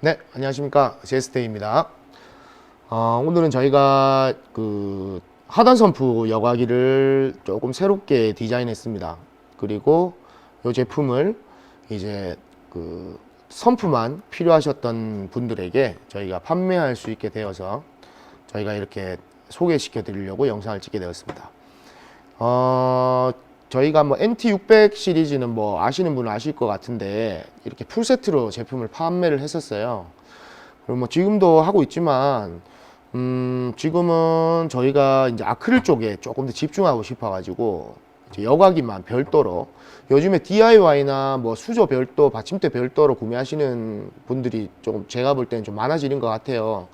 네, 안녕하십니까. 제스테입니다. 어, 오늘은 저희가 그 하단 선프 여과기를 조금 새롭게 디자인했습니다. 그리고 이 제품을 이제 그 선프만 필요하셨던 분들에게 저희가 판매할 수 있게 되어서 저희가 이렇게 소개시켜 드리려고 영상을 찍게 되었습니다. 어, 저희가 뭐 NT600 시리즈는 뭐 아시는 분은 아실 것 같은데 이렇게 풀세트로 제품을 판매를 했었어요. 그리고 뭐 지금도 하고 있지만 음, 지금은 저희가 이제 아크릴 쪽에 조금 더 집중하고 싶어가지고 여과기만 별도로 요즘에 DIY나 뭐 수조 별도, 받침대 별도로 구매하시는 분들이 조금 제가 볼 때는 좀 많아지는 것 같아요.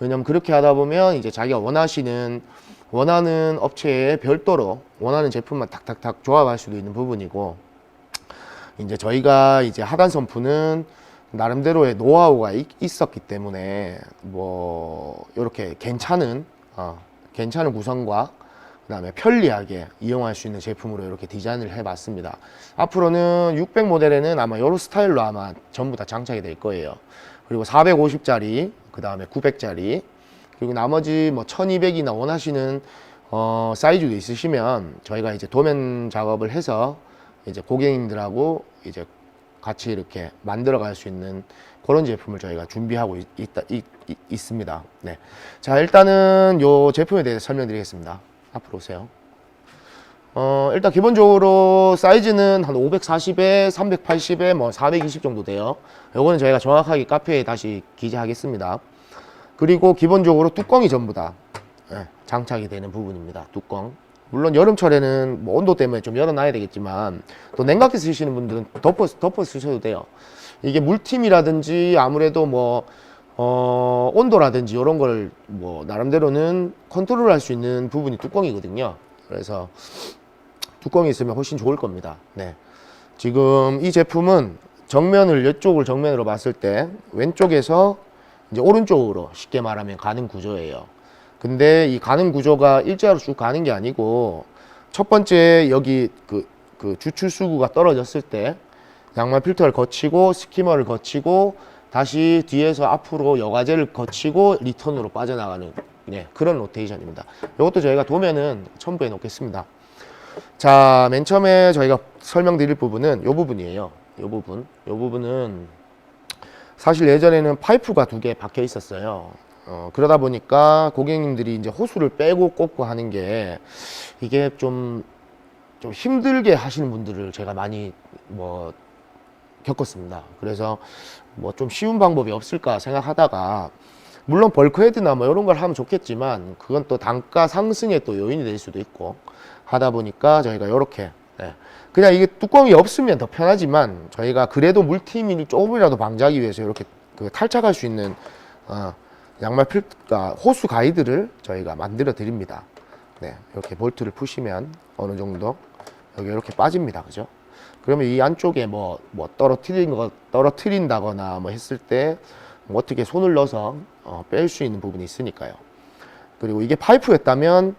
왜냐면 그렇게 하다 보면 이제 자기가 원하시는 원하는 업체에 별도로 원하는 제품만 탁탁탁 조합할 수도 있는 부분이고 이제 저희가 이제 하단 선프는 나름대로의 노하우가 있, 있었기 때문에 뭐 이렇게 괜찮은 어, 괜찮은 구성과 그 다음에 편리하게 이용할 수 있는 제품으로 이렇게 디자인을 해봤습니다. 앞으로는 600 모델에는 아마 이런 스타일로 아마 전부 다 장착이 될 거예요. 그리고 450짜리, 그 다음에 900짜리, 그리고 나머지 뭐 1200이나 원하시는 어, 사이즈도 있으시면 저희가 이제 도면 작업을 해서 이제 고객님들하고 이제 같이 이렇게 만들어 갈 수 있는 그런 제품을 저희가 준비하고 있, 있다, 있, 있- 있습니다. 네. 자, 일단은 요 제품에 대해서 설명드리겠습니다. 앞으로 오세요. 어, 일단 기본적으로 사이즈는 한 540에 380에 뭐 420 정도 돼요. 요거는 저희가 정확하게 카페에 다시 기재하겠습니다. 그리고 기본적으로 뚜껑이 전부 다 예, 장착이 되는 부분입니다. 뚜껑. 물론 여름철에는 뭐 온도 때문에 좀 열어놔야 되겠지만 또 냉각기 쓰시는 분들은 덮어 덮어 쓰셔도 돼요. 이게 물팀이라든지 아무래도 뭐 어, 온도라든지 이런 걸 뭐 나름대로는 컨트롤할 수 있는 부분이 뚜껑이거든요. 그래서 뚜껑이 있으면 훨씬 좋을 겁니다. 네. 지금 이 제품은 정면을 이쪽을 정면으로 봤을 때 왼쪽에서 이제 오른쪽으로 쉽게 말하면 가는 구조예요. 근데 이 가는 구조가 일자로 쭉 가는 게 아니고 첫 번째 여기 그, 그 주출 수구가 떨어졌을 때 양말 필터를 거치고 스키머를 거치고 다시 뒤에서 앞으로 여과제를 거치고 리턴으로 빠져나가는 네, 그런 로테이션입니다. 이것도 저희가 도면은 첨부해 놓겠습니다. 자, 맨 처음에 저희가 설명드릴 부분은 이 부분이에요. 이 부분. 이 부분은 사실 예전에는 파이프가 두 개 박혀 있었어요. 어, 그러다 보니까 고객님들이 이제 호수를 빼고 꽂고 하는 게 이게 좀, 좀 힘들게 하시는 분들을 제가 많이 뭐 겪었습니다. 그래서 뭐 좀 쉬운 방법이 없을까 생각하다가 물론 벌크헤드나 뭐 이런 걸 하면 좋겠지만 그건 또 단가 상승의 또 요인이 될 수도 있고 하다 보니까 저희가 이렇게 그냥 이게 뚜껑이 없으면 더 편하지만 저희가 그래도 물팀이 조금이라도 방지하기 위해서 이렇게 그 탈착할 수 있는 어, 양말 필, 아, 호수 가이드를 저희가 만들어 드립니다. 네, 이렇게 볼트를 푸시면 어느 정도 여기 이렇게 빠집니다. 그죠? 그러면 이 안쪽에 뭐, 뭐 떨어뜨린 거, 떨어뜨린다거나 뭐 했을 때 뭐 어떻게 손을 넣어서 어, 뺄 수 있는 부분이 있으니까요. 그리고 이게 파이프였다면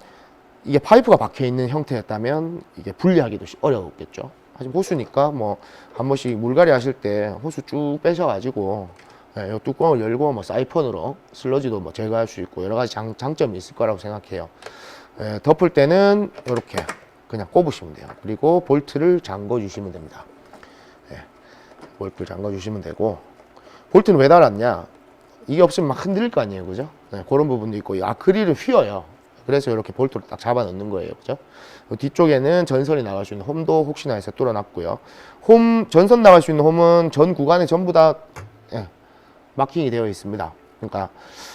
이게 파이프가 박혀 있는 형태였다면 이게 분리하기도 시- 어려웠겠죠. 하지만 호수니까 뭐 한 번씩 물갈이 하실 때 호수 쭉 빼셔가지고 예, 요 뚜껑을 열고 뭐 사이펀으로 슬러지도 뭐 제거할 수 있고 여러 가지 장, 장점이 있을 거라고 생각해요. 예, 덮을 때는 이렇게 그냥 꼽으시면 돼요. 그리고 볼트를 잠궈 주시면 됩니다. 예, 볼트를 잠궈 주시면 되고 볼트는 왜 달았냐? 이게 없으면 막 흔들릴 거 아니에요, 그죠? 네, 그런 부분도 있고, 이 아크릴은 휘어요. 그래서 이렇게 볼트를 딱 잡아 넣는 거예요, 그죠? 요 뒤쪽에는 전선이 나갈 수 있는 홈도 혹시나 해서 뚫어놨고요. 홈, 전선 나갈 수 있는 홈은 전 구간에 전부 다, 예, 마킹이 되어 있습니다. 그러니까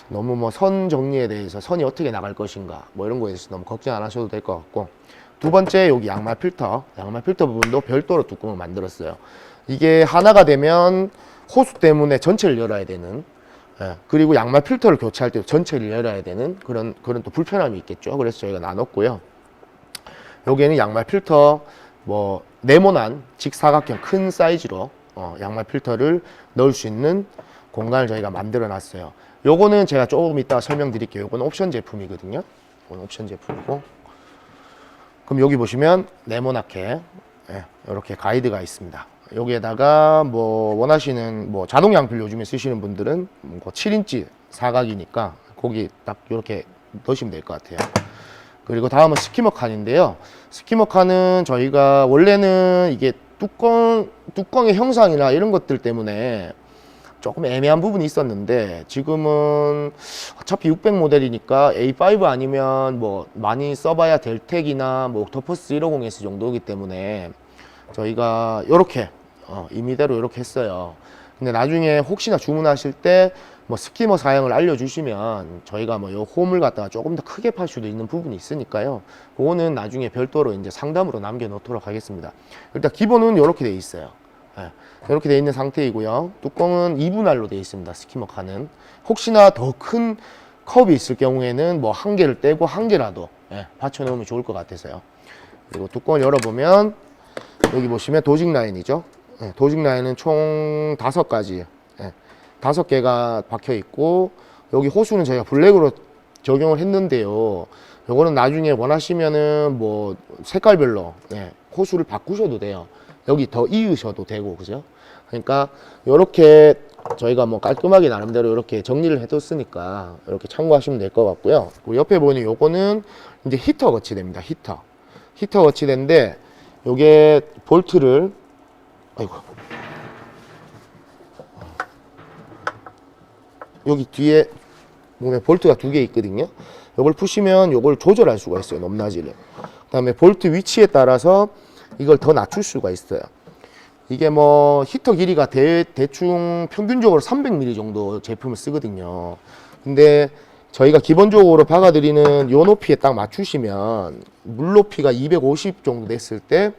너무 뭐 선 정리에 대해서 선이 어떻게 나갈 것인가, 뭐 이런 거에 대해서 너무 걱정 안 하셔도 될 것 같고, 두 번째, 여기 양말 필터. 양말 필터 부분도 별도로 뚜껑을 만들었어요. 이게 하나가 되면 호수 때문에 전체를 열어야 되는 예, 그리고 양말 필터를 교체할 때 전체를 열어야 되는 그런 그런 또 불편함이 있겠죠. 그래서 저희가 나눴고요. 여기에는 양말 필터 뭐 네모난 직사각형 큰 사이즈로 어, 양말 필터를 넣을 수 있는 공간을 저희가 만들어 놨어요. 요거는 제가 조금 이따 설명드릴게요. 요거는 옵션 제품이거든요. 이건 옵션 제품이고. 그럼 여기 보시면 네모나게 예, 이렇게 가이드가 있습니다. 여기에다가 뭐 원하시는 뭐 자동 양필 요즘에 쓰시는 분들은 뭐 7인치 사각이니까 거기 딱 이렇게 넣으시면 될 것 같아요. 그리고 다음은 스키머 칸인데요. 스키머 칸은 저희가 원래는 이게 뚜껑 뚜껑의 형상이나 이런 것들 때문에 조금 애매한 부분이 있었는데 지금은 어차피 600 모델이니까 A5 아니면 뭐 많이 써봐야 델텍이나 뭐 더퍼스 150S 정도이기 때문에 저희가 이렇게 어, 임의대로 이렇게 했어요. 근데 나중에 혹시나 주문하실 때 뭐 스키머 사양을 알려주시면 저희가 뭐 요 홈을 갖다가 조금 더 크게 팔 수도 있는 부분이 있으니까요. 그거는 나중에 별도로 이제 상담으로 남겨놓도록 하겠습니다. 일단 기본은 이렇게 돼 있어요. 예, 이렇게 돼 있는 상태이고요. 뚜껑은 2분할로 돼 있습니다. 스키머 칸은 혹시나 더 큰 컵이 있을 경우에는 뭐 한 개를 떼고 한 개라도 예, 받쳐 놓으면 좋을 것 같아서요. 그리고 뚜껑을 열어보면 여기 보시면 도직 라인이죠. 예, 도직 라인은 총 다섯 가지, 예, 다섯 개가 박혀 있고 여기 호수는 저희가 블랙으로 적용을 했는데요. 요거는 나중에 원하시면은 뭐 색깔별로 예, 호수를 바꾸셔도 돼요. 여기 더 이으셔도 되고 그죠? 그러니까 요렇게 저희가 뭐 깔끔하게 나름대로 이렇게 정리를 해뒀으니까 이렇게 참고하시면 될 것 같고요. 그리고 옆에 보이는 요거는 이제 히터 거치대입니다. 히터. 히터 거치대인데 요게 볼트를 아이고 여기 뒤에 보면 볼트가 두 개 있거든요. 요걸 푸시면 요걸 조절할 수가 있어요. 높낮이를. 그 다음에 볼트 위치에 따라서 이걸 더 낮출 수가 있어요. 이게 뭐 히터 길이가 대, 대충 평균적으로 300mm 정도 제품을 쓰거든요. 근데 저희가 기본적으로 박아드리는 요 높이에 딱 맞추시면 물 높이가 250 정도 됐을 때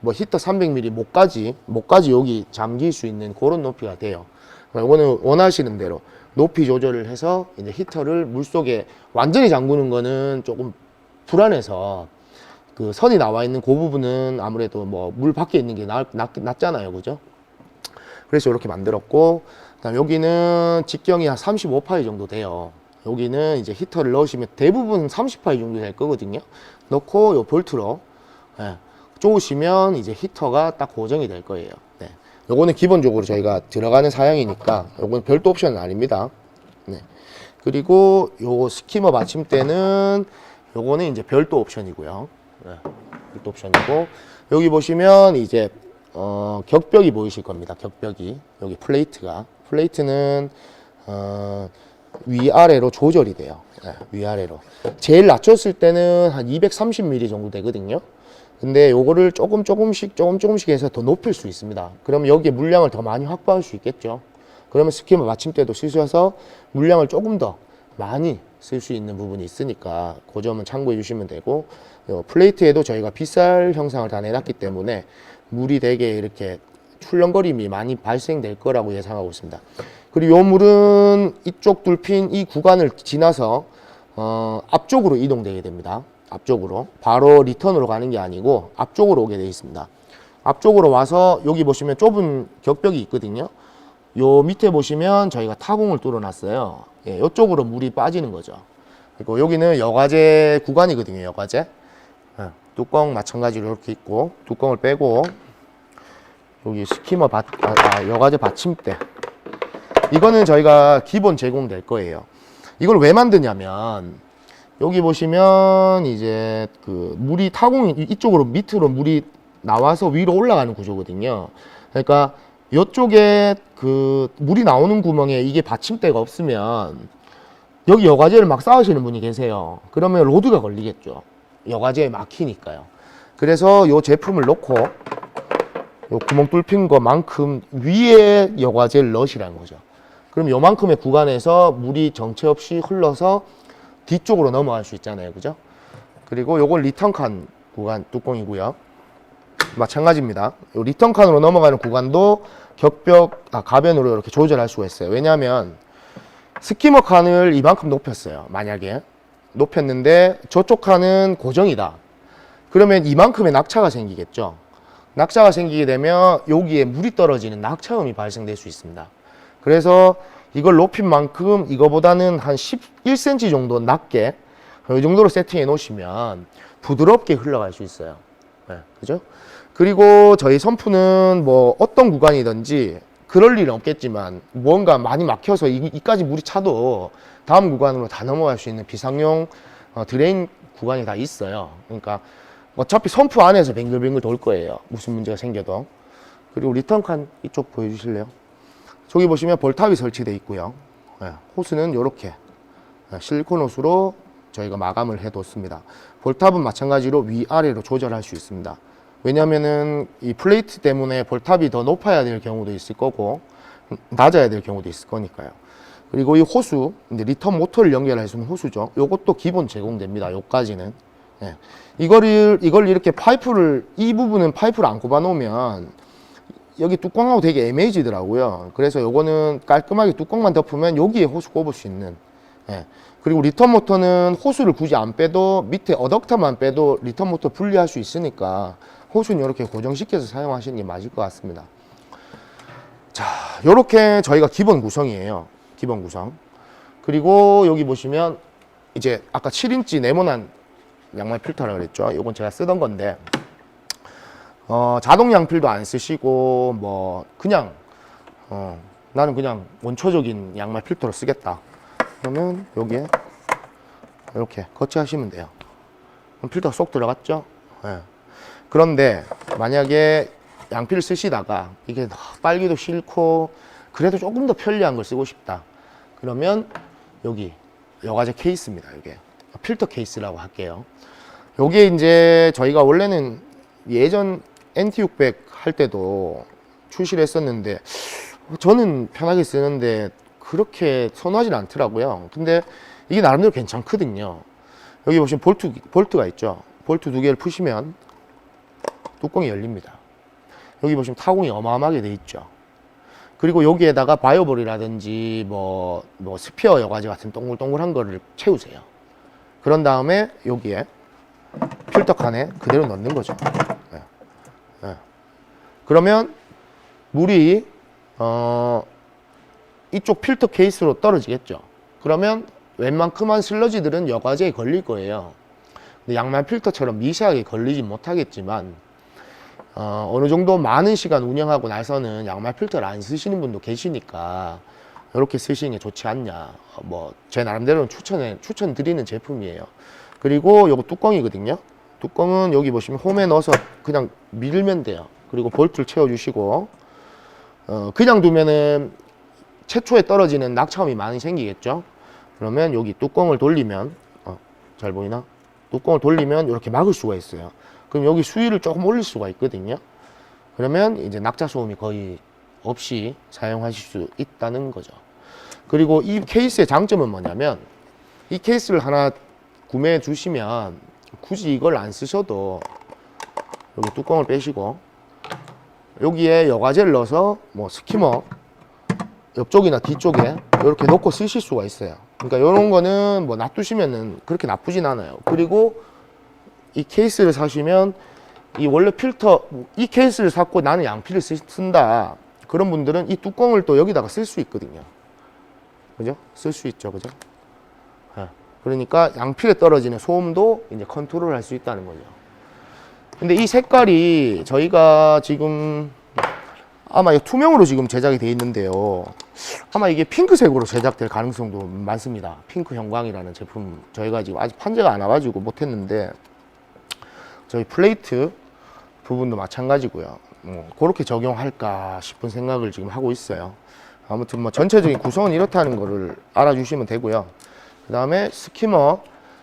뭐 히터 300mm 목까지 목까지 여기 잠길 수 있는 그런 높이가 돼요. 이거는 원하시는 대로 높이 조절을 해서 이제 히터를 물 속에 완전히 잠그는 거는 조금 불안해서 그 선이 나와 있는 그 부분은 아무래도 뭐 물 밖에 있는 게 낫, 낫, 낫잖아요. 그죠? 그래서 이렇게 만들었고, 그다음 여기는 직경이 한 35파이 정도 돼요. 여기는 이제 히터를 넣으시면 대부분 30파이 정도 될 거거든요. 넣고 요 볼트로 예, 쪼으시면 이제 히터가 딱 고정이 될 거예요. 네. 요거는 기본적으로 저희가 들어가는 사양이니까 요거는 별도 옵션은 아닙니다. 네. 그리고 요 스키머 받침대는 요거는 이제 별도 옵션이고요. 네. 별도 옵션이고 여기 보시면 이제 어, 격벽이 보이실 겁니다. 격벽이 여기 플레이트가 플레이트는 어, 위아래로 조절이 돼요. 네, 위아래로 제일 낮췄을 때는 한 230mm 정도 되거든요. 근데 요거를 조금 조금씩 조금 조금씩 해서 더 높일 수 있습니다. 그러면 여기에 물량을 더 많이 확보할 수 있겠죠. 그러면 스키머 마침대도 쓰셔서 물량을 조금 더 많이 쓸 수 있는 부분이 있으니까 그 점은 참고해 주시면 되고 요 플레이트에도 저희가 빗살 형상을 다 내놨기 때문에 물이 되게 이렇게 출렁거림이 많이 발생될 거라고 예상하고 있습니다. 그리고 요 물은 이쪽 뚫핀 이 구간을 지나서 어, 앞쪽으로 이동되게 됩니다. 앞쪽으로 바로 리턴으로 가는 게 아니고 앞쪽으로 오게 되어 있습니다. 앞쪽으로 와서 여기 보시면 좁은 격벽이 있거든요. 요 밑에 보시면 저희가 타공을 뚫어놨어요. 예, 이쪽으로 물이 빠지는 거죠. 그리고 여기는 여과제 구간이거든요. 여과제. 예, 뚜껑 마찬가지로 이렇게 있고 뚜껑을 빼고 여기 스키머 받, 아, 아, 여과제 받침대. 이거는 저희가 기본 제공될 거예요. 이걸 왜 만드냐면 여기 보시면 이제 그 물이 타공이 이쪽으로 밑으로 물이 나와서 위로 올라가는 구조거든요. 그러니까 이쪽에 그 물이 나오는 구멍에 이게 받침대가 없으면 여기 여과제를 막 쌓으시는 분이 계세요. 그러면 로드가 걸리겠죠. 여과제에 막히니까요. 그래서 이 제품을 놓고 요 구멍 뚫힌 것만큼 위에 여과제를 넣으시라는 거죠. 그럼 요만큼의 구간에서 물이 정체 없이 흘러서 뒤쪽으로 넘어갈 수 있잖아요. 그죠? 그리고 요걸 리턴칸 구간 뚜껑이고요. 마찬가지입니다. 요 리턴 칸으로 넘어가는 구간도 격벽, 아, 가변으로 이렇게 조절할 수가 있어요. 왜냐하면 스키머 칸을 이만큼 높였어요. 만약에 높였는데 저쪽 칸은 고정이다. 그러면 이만큼의 낙차가 생기겠죠. 낙차가 생기게 되면 여기에 물이 떨어지는 낙차음이 발생될 수 있습니다. 그래서 이걸 높인 만큼 이거보다는 한 11cm 정도 낮게 이 정도로 세팅해 놓으시면 부드럽게 흘러갈 수 있어요. 네, 그죠? 그리고 저희 선프는 뭐 어떤 구간이든지 그럴 일은 없겠지만 뭔가 많이 막혀서 이, 이까지 물이 차도 다음 구간으로 다 넘어갈 수 있는 비상용 어, 드레인 구간이 다 있어요. 그러니까 어차피 선프 안에서 뱅글뱅글 돌 거예요. 무슨 문제가 생겨도. 그리고 리턴 칸 이쪽 보여주실래요? 저기 보시면 볼탑이 설치되어 있고요. 예, 호스는 이렇게 실리콘 호스로 저희가 마감을 해뒀습니다. 볼탑은 마찬가지로 위아래로 조절할 수 있습니다. 왜냐면은 이 플레이트 때문에 볼탑이 더 높아야 될 경우도 있을 거고 낮아야 될 경우도 있을 거니까요. 그리고 이 호수, 이제 리턴 모터를 연결할 수 있는 호수죠. 요것도 기본 제공됩니다. 요까지는. 예. 이거를, 이걸 이렇게 파이프를, 이 부분은 파이프를 안 꼽아 놓으면 여기 뚜껑하고 되게 애매해지더라고요. 그래서 요거는 깔끔하게 뚜껑만 덮으면 여기에 호수 꼽을 수 있는. 예. 그리고 리턴 모터는 호수를 굳이 안 빼도 밑에 어덕터만 빼도 리턴 모터 분리할 수 있으니까 호수는 이렇게 고정시켜서 사용하시는 게 맞을 것 같습니다. 자, 요렇게 저희가 기본 구성이에요. 기본 구성. 그리고 여기 보시면 이제 아까 7인치 네모난 양말 필터라 그랬죠. 요건 제가 쓰던 건데 어, 자동 양필도 안 쓰시고 뭐 그냥 어, 나는 그냥 원초적인 양말 필터로 쓰겠다. 그러면 여기에 이렇게 거치하시면 돼요. 필터 쏙 들어갔죠? 예. 그런데 만약에 양필을 쓰시다가 이게 빨기도 싫고 그래도 조금 더 편리한 걸 쓰고 싶다. 그러면 여기 여과제 케이스입니다. 이게 필터 케이스라고 할게요. 요게 이제 저희가 원래는 예전 NT600 할 때도 출시를 했었는데 저는 편하게 쓰는데 그렇게 선호하진 않더라고요. 근데 이게 나름대로 괜찮거든요. 여기 보시면 볼트, 볼트가 있죠. 볼트 두 개를 푸시면 뚜껑이 열립니다. 여기 보시면 타공이 어마어마하게 돼 있죠. 그리고 여기에다가 바이오볼이라든지 뭐, 뭐 스피어 여과제 같은 동글동글한 거를 채우세요. 그런 다음에 여기에 필터 칸에 그대로 넣는 거죠. 예. 예. 그러면 물이 어, 이쪽 필터 케이스로 떨어지겠죠. 그러면 웬만큼한 슬러지들은 여과제에 걸릴 거예요. 근데 양말 필터처럼 미세하게 걸리지 못하겠지만 어, 어느 정도 많은 시간 운영하고 나서는 양말 필터를 안 쓰시는 분도 계시니까 이렇게 쓰시는 게 좋지 않냐. 뭐 제 나름대로는 추천해 추천 드리는 제품이에요. 그리고 요거 뚜껑이거든요. 뚜껑은 여기 보시면 홈에 넣어서 그냥 밀면 돼요. 그리고 볼트를 채워주시고 어, 그냥 두면은 최초에 떨어지는 낙차음이 많이 생기겠죠. 그러면 여기 뚜껑을 돌리면 어, 잘 보이나? 뚜껑을 돌리면 이렇게 막을 수가 있어요. 그럼 여기 수위를 조금 올릴 수가 있거든요. 그러면 이제 낙차 소음이 거의 없이 사용하실 수 있다는 거죠. 그리고 이 케이스의 장점은 뭐냐면 이 케이스를 하나 구매해 주시면 굳이 이걸 안 쓰셔도 여기 뚜껑을 빼시고 여기에 여과제를 넣어서 뭐 스키머 옆쪽이나 뒤쪽에 이렇게 놓고 쓰실 수가 있어요. 그러니까 이런 거는 뭐 놔두시면은 그렇게 나쁘진 않아요. 그리고 이 케이스를 사시면 이 원래 필터 이 케이스를 샀고 나는 양피를 쓰- 쓴다. 그런 분들은 이 뚜껑을 또 여기다가 쓸 수 있거든요. 그죠? 쓸 수 있죠. 그죠? 예. 그러니까 양필에 떨어지는 소음도 이제 컨트롤 할 수 있다는 거죠. 근데 이 색깔이 저희가 지금 아마 이 투명으로 지금 제작이 되어 있는데요. 아마 이게 핑크색으로 제작될 가능성도 많습니다. 핑크 형광이라는 제품 저희가 지금 아직 판매가 안 와가지고 못했는데 저희 플레이트 부분도 마찬가지고요. 뭐 그렇게 적용할까 싶은 생각을 지금 하고 있어요. 아무튼 뭐 전체적인 구성은 이렇다는 거를 알아주시면 되고요. 그 다음에 스키머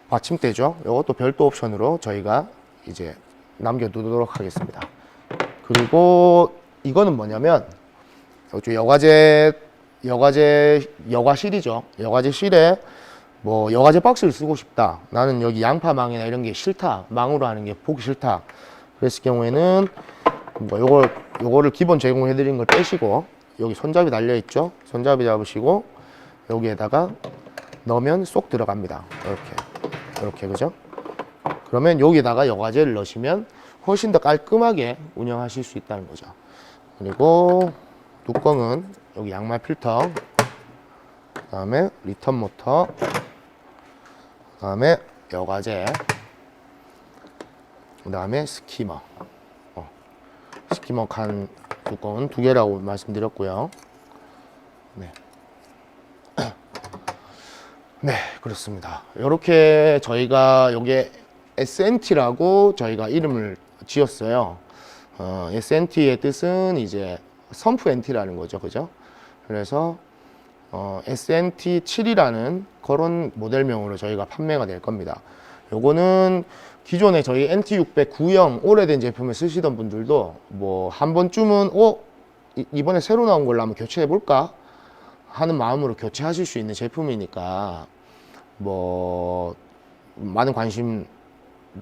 받침대죠. 이것도 별도 옵션으로 저희가 이제 남겨두도록 하겠습니다. 그리고 이거는 뭐냐면 여과제 여과제 여과실이죠. 여과제 실에 뭐 여과제 박스를 쓰고 싶다. 나는 여기 양파망이나 이런 게 싫다. 망으로 하는 게 보기 싫다. 그랬을 경우에는 뭐 요걸 요거를 기본 제공해 드린 걸 빼시고 여기 손잡이 달려 있죠. 손잡이 잡으시고 여기에다가 넣으면 쏙 들어갑니다. 이렇게 이렇게 그죠? 그러면 여기다가 여과제를 넣으시면 훨씬 더 깔끔하게 운영하실 수 있다는 거죠. 그리고 뚜껑은 여기 양말 필터, 그 다음에 리턴 모터, 그 다음에 여과제. 그 다음에 스키머. 어, 스키머 칸 두꺼운 두 개라고 말씀드렸고요. 네. 네, 그렇습니다. 이렇게 저희가 요게 SNT라고 저희가 이름을 지었어요. 어, SNT의 뜻은 이제 선프 NT라는 거죠. 그죠? 그래서 어, SNT7이라는 그런 모델명으로 저희가 판매가 될 겁니다. 요거는 기존에 저희 NT600 구형 오래된 제품을 쓰시던 분들도 뭐 한 번쯤은 어 이- 이번에 새로 나온 걸로 한번 교체해 볼까 하는 마음으로 교체하실 수 있는 제품이니까 뭐 많은 관심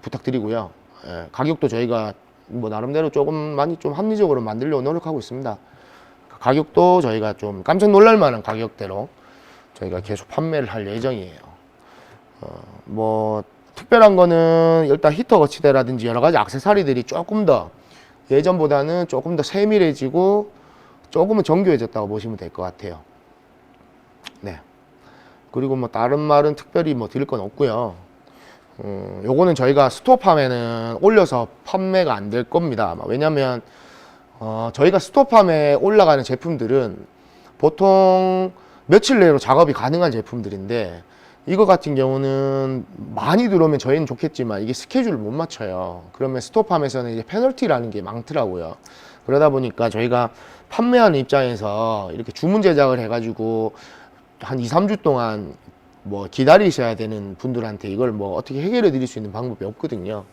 부탁드리고요. 예, 가격도 저희가 뭐 나름대로 조금 많이 좀 합리적으로 만들려고 노력하고 있습니다. 가격도 저희가 좀 깜짝 놀랄 만한 가격대로 저희가 계속 판매를 할 예정이에요. 어, 뭐 특별한 거는 일단 히터 거치대라든지 여러 가지 액세서리들이 조금 더 예전보다는 조금 더 세밀해지고 조금은 정교해졌다고 보시면 될 것 같아요. 네. 그리고 뭐 다른 말은 특별히 뭐 드릴 건 없고요. 음, 요거는 저희가 스토어팜에는 올려서 판매가 안 될 겁니다. 왜냐면 어, 저희가 스토어팜에 올라가는 제품들은 보통 며칠 내로 작업이 가능한 제품들인데 이거 같은 경우는 많이 들어오면 저희는 좋겠지만 이게 스케줄을 못 맞춰요. 그러면 스토어팜에서는 이제 페널티라는 게 많더라고요. 그러다 보니까 저희가 판매하는 입장에서 이렇게 주문 제작을 해가지고 한 2, 3주 동안 뭐 기다리셔야 되는 분들한테 이걸 뭐 어떻게 해결해 드릴 수 있는 방법이 없거든요.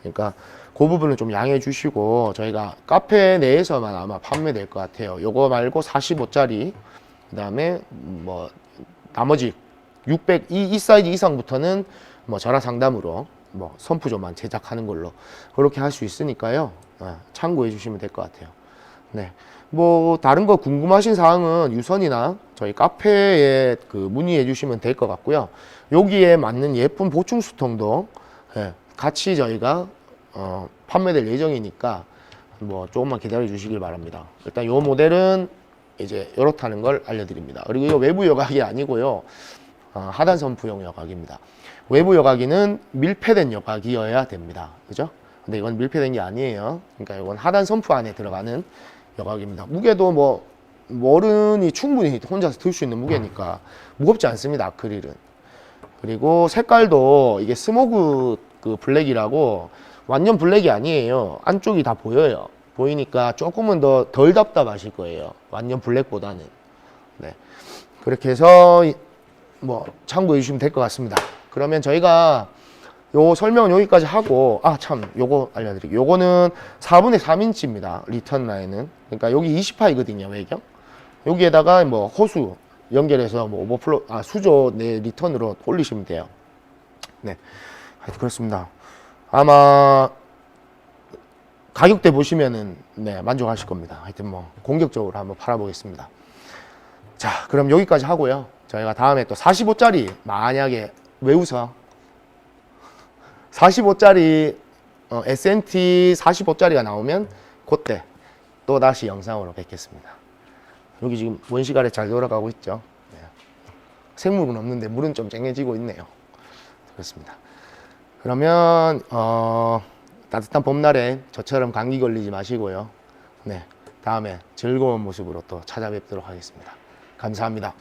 그러니까 그 부분을 좀 양해해 주시고 저희가 카페 내에서만 아마 판매될 것 같아요. 요거 말고 45짜리 그다음에 뭐 나머지 600 이, 이 사이즈 이상부터는 뭐 전화 상담으로 뭐 선푸조만 제작하는 걸로 그렇게 할 수 있으니까요. 아, 참고해 주시면 될 것 같아요. 네. 뭐 다른 거 궁금하신 사항은 유선이나 저희 카페에 그 문의해 주시면 될 것 같고요. 여기에 맞는 예쁜 보충 수통도 예, 같이 저희가 어, 판매될 예정이니까 뭐 조금만 기다려 주시길 바랍니다. 일단 요 모델은 이제 이렇다는 걸 알려드립니다. 그리고 이 외부 여각이 아니고요. 어, 하단 선프용 여각입니다. 외부 여각이는 밀폐된 여각이어야 됩니다. 그죠? 근데 이건 밀폐된 게 아니에요. 그러니까 이건 하단 선프 안에 들어가는 여각입니다. 무게도 뭐 어른이 충분히 혼자서 들 수 있는 무게니까 무겁지 않습니다. 아크릴은. 그리고 색깔도 이게 스모그 그 블랙이라고 완전 블랙이 아니에요. 안쪽이 다 보여요. 보이니까 조금은 더 덜 답답하실 거예요. 완전 블랙보다는. 네. 그렇게 해서 이- 뭐 참고해 주시면 될 것 같습니다. 그러면 저희가 요 설명은 여기까지 하고 아 참 요거 알려드릴게요. 요거는 4분의 3인치입니다. 리턴 라인은 그러니까 여기 20파이거든요 외경. 여기에다가 뭐 호수 연결해서 뭐 오버플로 아 수조 내 리턴으로 올리시면 돼요. 네, 하여튼 그렇습니다. 아마 가격대 보시면은 네 만족하실 겁니다. 하여튼 뭐 공격적으로 한번 팔아보겠습니다. 자, 그럼 여기까지 하고요. 저희가 다음에 또 45짜리 만약에 왜 웃어? 45짜리 어, SNT 45짜리가 나오면 그때 또 다시 영상으로 뵙겠습니다. 여기 지금 원시 아래 잘 돌아가고 있죠. 네. 생물은 없는데 물은 좀 쨍해지고 있네요. 그렇습니다. 그러면 어, 따뜻한 봄날에 저처럼 감기 걸리지 마시고요. 네, 다음에 즐거운 모습으로 또 찾아뵙도록 하겠습니다. 감사합니다.